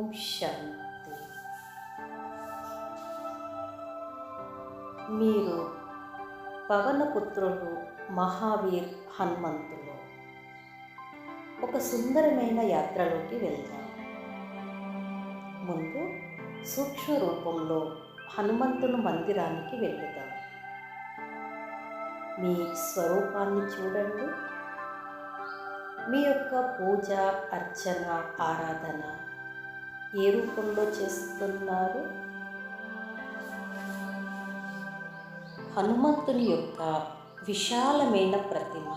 ఓం శాంతి మీరు పవనపుత్రులు మహావీర్ హనుమంతులు. ఒక సుందరమైన యాత్రలోకి వెళ్దాం. ముందు సూక్ష్మ రూపంలో హనుమంతుని మందిరానికి వెళ్తాం మీ స్వరూపాన్ని చూడండి. మీ యొక్క పూజ అర్చన ఆరాధన ఏ రూపంలో చేస్తున్నారు? హనుమంతుని యొక్క విశాలమైన ప్రతిమ.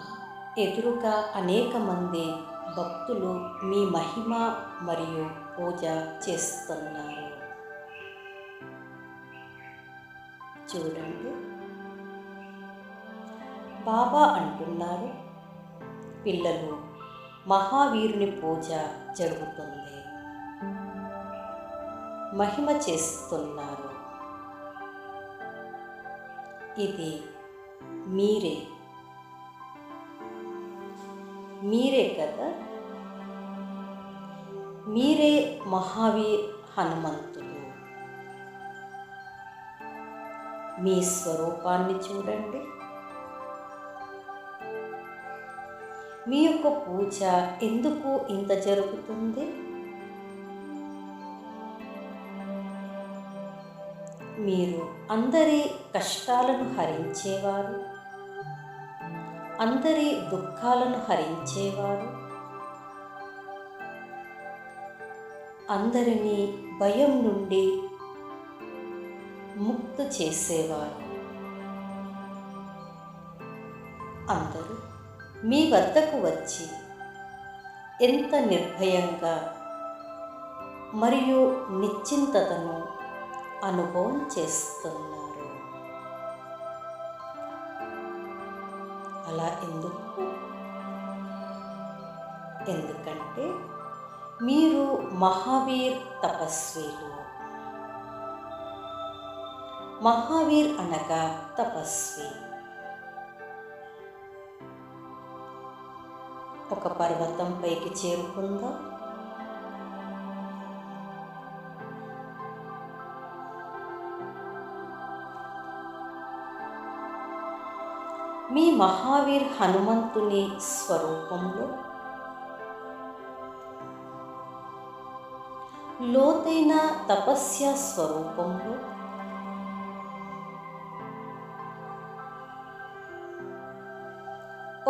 ఎదురుగా అనేక మంది భక్తులు మీ మహిమ మరియు పూజ చేస్తున్నారు. చూడండి. బాబా అంటున్నారు పిల్లలు మహావీరుని పూజ జరుగుతుంది. మహిమ చేస్తున్నారు. ఇది మీరే. మీరే కదా? మీరే మహావీర్ హనుమంతులు. మీ స్వరూపాన్ని చూడండి. మీ యొక్క పూజ ఎందుకు ఇంత జరుగుతుంది? మీరు అందరి కష్టాలను హరించేవారు. అందరి దుఃఖాలను హరించేవారు. అందరినీ భయం నుండి ముక్తు చేసేవారు. అందరూ మీ వద్దకు వచ్చి ఎంత నిర్భయంగా మరియు నిశ్చింతతను అనుభవం చేస్తున్నారు. అలా ఎందుకు? ఎందుకంటే మీరు మహావీర్ తపస్వీలు. మహావీర్ అనగా తపస్వి. ఒక పర్వతం పైకి చేరుకుందాం. మీ మహావీర్ హనుమంతుని స్వరూపంలో? లోతైన తపస్య స్వరూపంలో?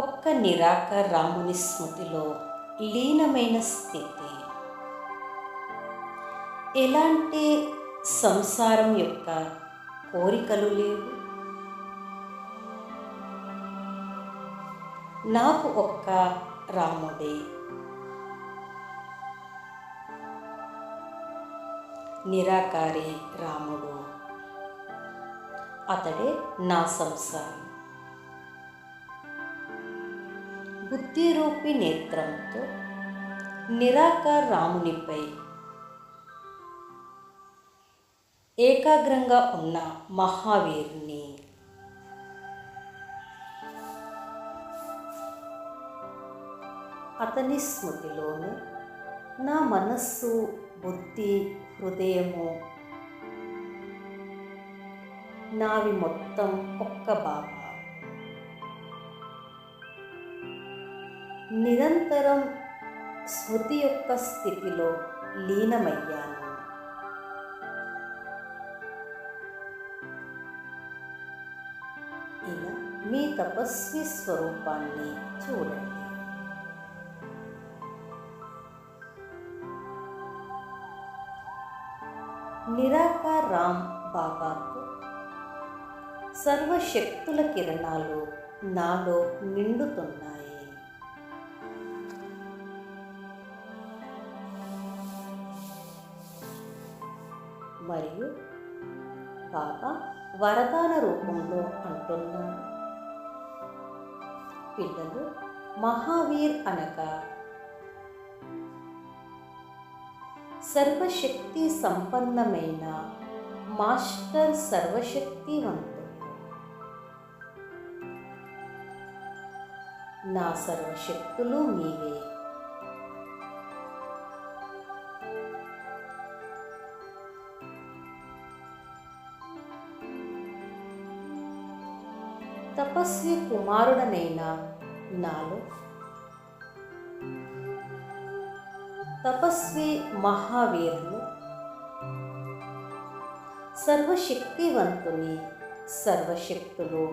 ఒక్క నిరాకార రాముని స్మృతిలో లీనమైన స్థితి. ఎలాంటి సంసారం యొక్క కోరికలు లేవు? నాకు ఒక్క రాముడే. నిరాకారి రాముడు. అతడే నా సంసారం. బుద్ధిరూపి నేత్రంతో నిరాకార రామునిపై ఏకాగ్రంగా ఉన్న మహావీరుని అతని స్మృతిలోనే నా మనస్సు బుద్ధి హృదయము నావి మొత్తం ఒక్క బాబా నిరంతరం స్మృతి యొక్క స్థితిలో లీనమయ్యాను. ఇలా మీ తపస్వి స్వరూపాన్ని చూడండి. రామ్ బాబాకు. సర్వశక్తుల కిరణాలు నాలో నిండుతున్నాయి. మరియు బాబా వరదాన రూపంలో అంటున్నాడు. పిల్లలు మహావీర్ అనగా సర్వశక్తి సంపన్నమైన ಮಾಸ್ಟರ್ ಸರ್ವಶಕ್ತಿ ಹೊಂದಿದೆ ನಾ ಸರ್ವಶಕ್ತಲು ಮೀರಿ ತಪಸ್ವಿ ಕುಮಾರುಡನೆಯಿಂದ ನಾನು. ತಪಸ್ವಿ ಮಹಾವೀರನು సర్వశక్తివంతుని సర్వశక్తులు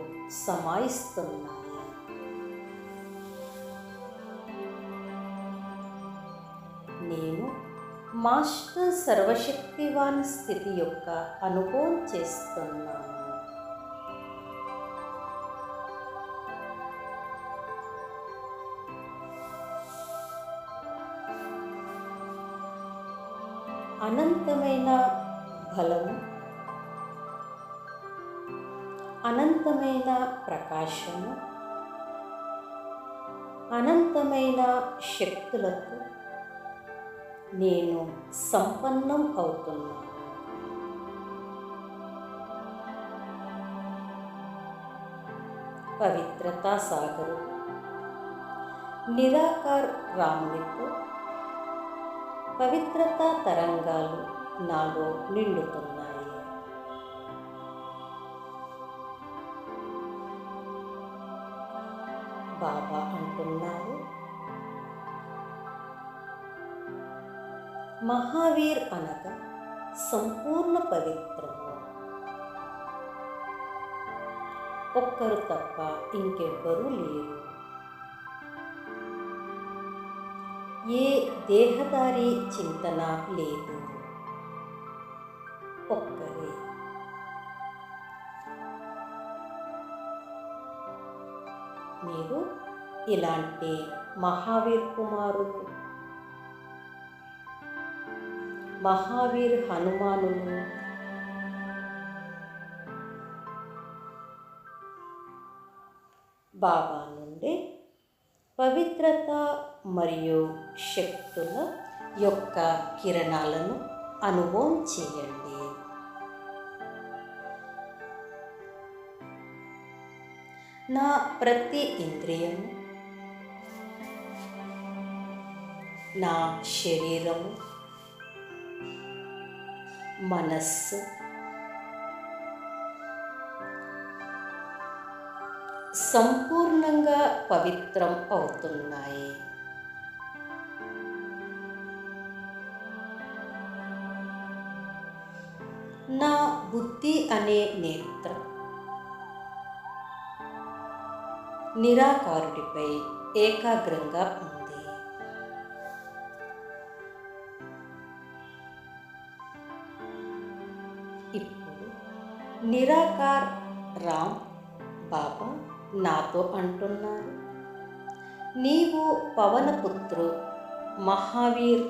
సమాయిస్తున్నాయి. నేను మాస్టర్ సర్వశక్తివాన్ స్థితి యొక్క అనుభవం చేస్తున్నాను. అనంతమైన బలము అనంతమైన ప్రకాశము అనంతమైన శక్తులకు నేను సంపన్నం అవుతున్నాను పవిత్రతా సాగరు నిరాకార్ రామునితో పవిత్రతా తరంగాలు నాలో నిండుతున్నాయి మహావీర్ అనగా సంపూర్ణ పవిత్రము ఒక్కరు తప్ప ఇంకెవ్వరూ లేరు. ఏ దేహదారి చింతన లేదు. ఒక్కరే. మీరు ఇలాంటి మహావీర్ కుమారుడు మహావీర్ హనుమానులు బాబా నుండి పవిత్రత మరియు శక్తుల యొక్క కిరణాలను అనుభవం చేయండి. నా ప్రతి ఇంద్రియము నా శరీరము మనస్సు. సంపూర్ణంగా పవిత్రం అవుతున్నాయి. నా బుద్ధి అనే నేత్రం నిరాకారుడిపై ఏకాగ్రంగా ఉంది. నిరాకార్ రామ్ బాబా నాతో అంటున్నారు. నీవు పవనపుత్రు మహావీర్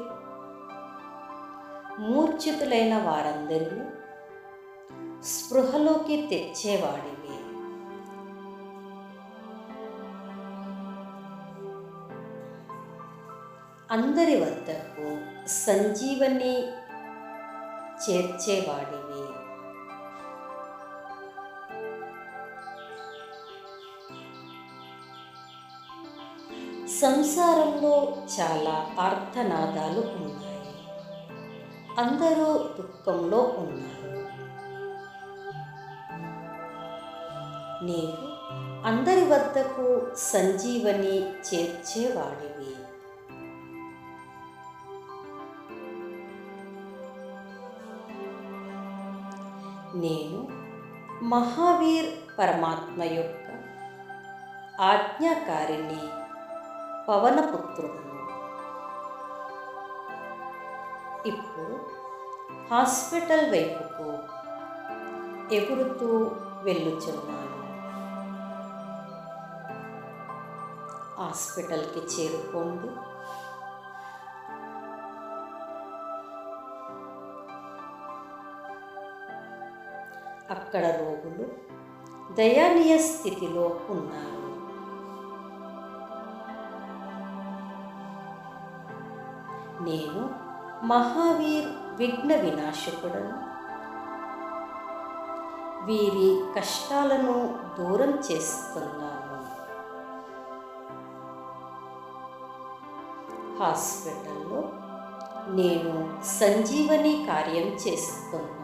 మూర్ఛితులైన వారందరినీ స్పృహలోకి తెచ్చేవాడివి. అందరి వద్దకు సంజీవని చేర్చేవాడి సంసారంలో చాలా అర్థనాదాలు ఉన్నాయి. అందరూ దుఃఖంలో ఉన్నారు. నీవు అందరి వద్దకు సంజీవని చేర్చేవాడివి. నేను మహావీర్ పరమాత్మ యొక్క ఆజ్ఞాకారిణి పవనపుత్రుడు. ఇప్పుడు హాస్పిటల్ వైపుకు ఎగురుతూ వెళ్ళుచున్నాను హాస్పిటల్కి చేరుకోండి. అక్కడ రోగులు దయానీయ స్థితిలో ఉన్నారు. నేను మహావీర్ విఘ్న వినాశకుడను. వీరి కష్టాలను దూరం చేస్తున్నాను. హాస్పిటల్లో నేను సంజీవని కార్యం చేస్తున్నాను.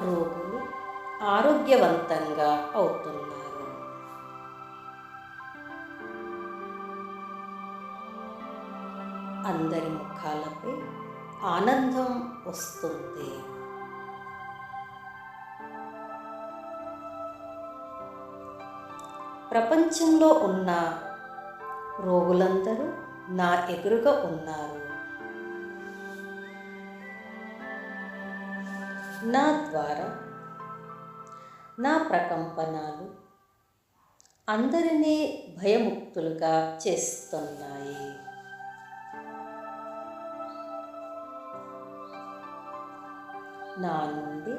రోగులు ఆరోగ్యవంతంగా అవుతున్నారు. అందరి ముఖాలపై ఆనందం వస్తుంది. ప్రపంచంలో ఉన్న రోగులందరూ నా ఎదురుగా ఉన్నారు. నా ద్వారా నా ప్రకంపనాలు అందరినీ భయముక్తులుగా చేస్తున్నాయి. నా నుండి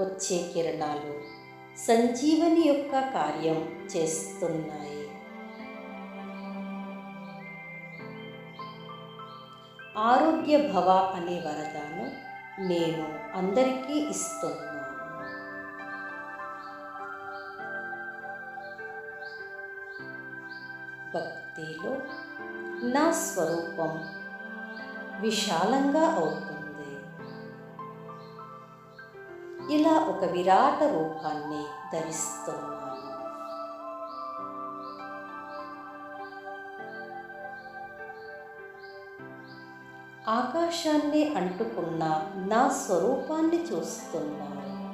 వచ్చే కిరణాలు సంజీవని యొక్క కార్యం చేస్తున్నాయి. ఆరోగ్య భవ అనే వరదానం నేను అందరికీ ఇస్తున్నాను. భక్తిలో నా స్వరూపం విశాలంగా అవుతుంది. ఇలా ఒక విరాట రూపాన్ని ధరిస్తున్నాను. ఆకాశాన్ని అంటుకున్న నా స్వరూపాన్ని చూస్తున్నాను.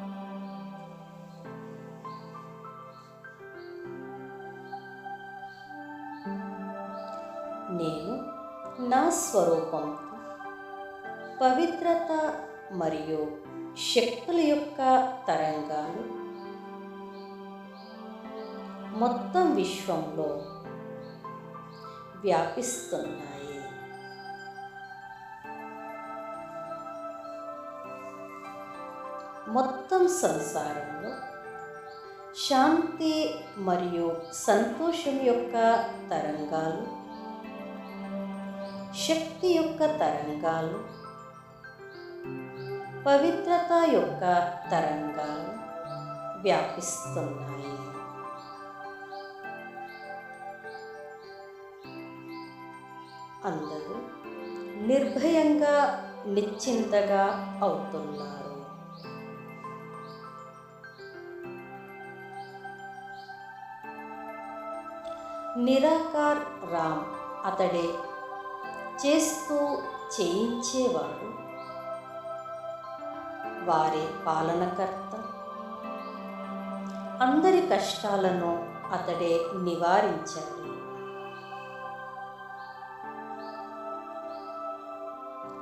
స్వరూపం. పవిత్రత మరియు శక్తుల యొక్క తరంగాలు. మొత్తం విశ్వంలో వ్యాపిస్తున్నాయి. మొత్తం సంసారంలో శాంతి మరియు సంతోషం యొక్క తరంగాలు. శక్తి యొక్క తరంగాలు పవిత్రత యొక్క తరంగాలు వ్యాపిస్తున్నాయి. అందరూ నిర్భయంగా నిశ్చింతగా అవుతున్నారు. నిరాకార్ రామ్ అతడే చేస్తూ చేయించేవాడు. వారే పాలనకర్త. అందరి కష్టాలను అతడే నివారించాడు.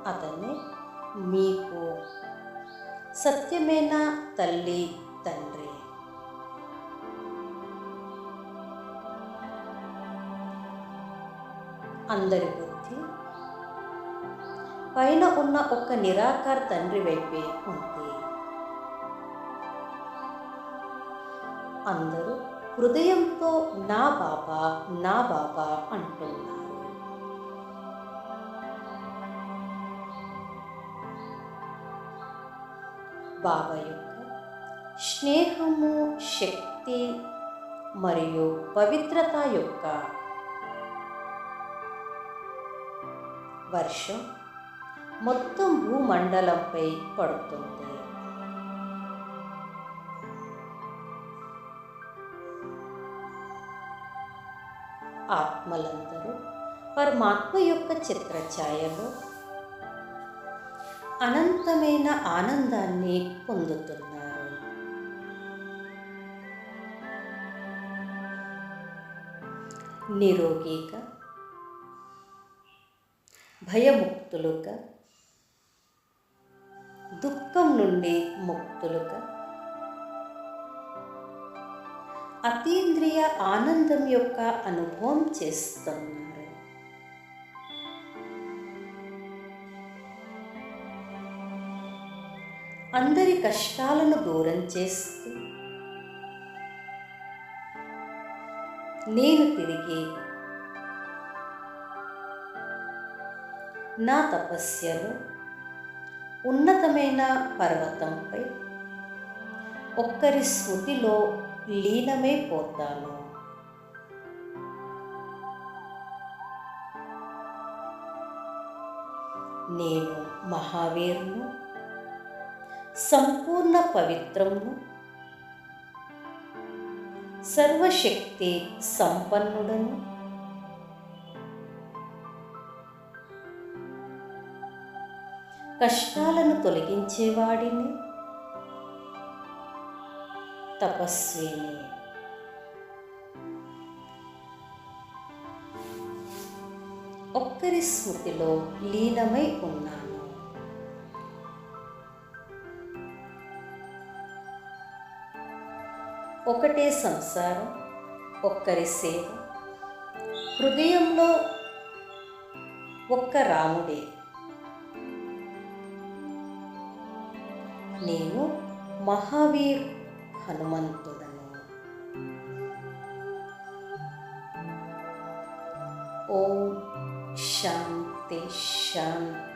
అతనే మీకు సత్యమైన తల్లి తండ్రి? అందరి పైన ఉన్న ఒక నిరాకార తండ్రి వైపే ఉంది. అందరూ హృదయంతో నా బాబా నా బాబా అంటున్నారు. బాబా యొక్క స్నేహము శక్తి మరియు పవిత్రత యొక్క వర్షం మొత్తం భూమండలంపై పడుతుంది. ఆత్మలందరూ పరమాత్మ యొక్క చిత్రఛాయలో అనంతమైన ఆనందాన్ని పొందుతున్నారు. నిరోగిగా భయముక్తులుగా దుఃఖం నుండి ముక్తులుగా. అతీంద్రియ ఆనందం యొక్క అనుభవం చేస్తున్నారు. అందరి కష్టాలను దూరం చేస్తూ నేను తిరిగి నా తపస్యలో ఉన్నతమైన పర్వతంపై ఒక్కరి స్మృతిలో లీనమే పోతాను. నేను మహావీరును సంపూర్ణ పవిత్రమును సర్వశక్తి సంపన్నుడను కష్టాలను తొలగించేవాడిని. తపస్విని ఒక్కరి స్మృతిలో లీనమై ఉన్నాను. ఒకటే సంసారం ఒక్కరి సేవ. హృదయంలో ఒక్క రాముడే. నేను మహావీర్ హనుమంతుడను ఓం శాంతి శాంతి శాంతి